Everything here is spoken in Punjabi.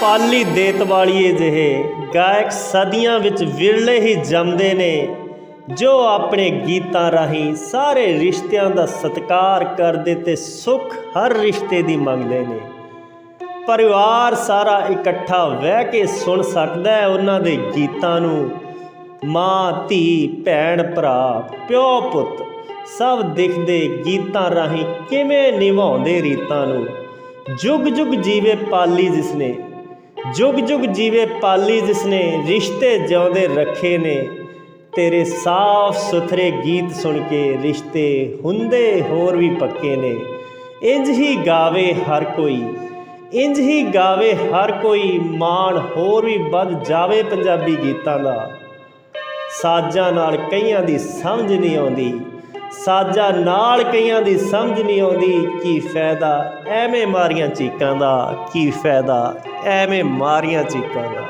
ਪਾਲੀ ਦੇਤ ਵਾਲੀਏ ਜਿਹੇ ਗਾਇਕ ਸਦੀਆਂ ਵਿੱਚ ਵਿਰਲੇ ਹੀ ਜੰਮਦੇ ਨੇ, ਜੋ ਆਪਣੇ ਗੀਤਾਂ ਰਾਹੀਂ ਸਾਰੇ ਰਿਸ਼ਤਿਆਂ ਦਾ ਸਤਿਕਾਰ ਕਰਦੇ ਤੇ ਸੁੱਖ ਹਰ ਰਿਸ਼ਤੇ ਦੀ ਮੰਗਦੇ ਨੇ। ਪਰਿਵਾਰ ਸਾਰਾ ਇਕੱਠਾ ਬਹਿ ਕੇ ਸੁਣ ਸਕਦਾ ਹੈ ਉਹਨਾਂ ਦੇ ਗੀਤਾਂ ਨੂੰ। ਮਾਂ, ਧੀ, ਭੈਣ, ਭਰਾ, ਪਿਓ, ਪੁੱਤ, ਸਭ ਦਿਖਦੇ ਗੀਤਾਂ ਰਾਹੀਂ ਕਿਵੇਂ ਨਿਭਾਉਂਦੇ ਰੀਤਾਂ ਨੂੰ। ਜੁਗ ਜੁਗ ਜੀਵੇ ਪਾਲੀ ਜਿਸਨੇ ਜੁਗ ਜੁਗ ਜੀਵੇ ਪਾਲੀ ਜਿਸਨੇ ਰਿਸ਼ਤੇ ਜਿਉਂਦੇ ਰੱਖੇ ਨੇ, ਤੇਰੇ ਸਾਫ਼ ਸੁਥਰੇ ਗੀਤ ਸੁਣ ਕੇ ਰਿਸ਼ਤੇ ਹੁੰਦੇ ਹੋਰ ਵੀ ਪੱਕੇ ਨੇ। ਇੰਜ ਹੀ ਗਾਵੇ ਹਰ ਕੋਈ ਇੰਜ ਹੀ ਗਾਵੇ ਹਰ ਕੋਈ, ਮਾਣ ਹੋਰ ਵੀ ਵੱਧ ਜਾਵੇ ਪੰਜਾਬੀ ਗੀਤਾਂ ਦਾ। ਸਾਜ਼ਾਂ ਨਾਲ ਕਈਆਂ ਦੀ ਸਮਝ ਨਹੀਂ ਆਉਂਦੀ ਸਾਜ਼ਾਂ ਨਾਲ ਕਈਆਂ ਦੀ ਸਮਝ ਨਹੀਂ ਆਉਂਦੀ, ਕੀ ਫਾਇਦਾ? ਐਵੇਂ ਮਾਰੀਆਂ ਚੀਕਾਂ ਦਾ, ਕੀ ਫਾਇਦਾ? ਐਵੇਂ ਮਾਰੀਆਂ ਚੀਕਾਂ ਦਾ।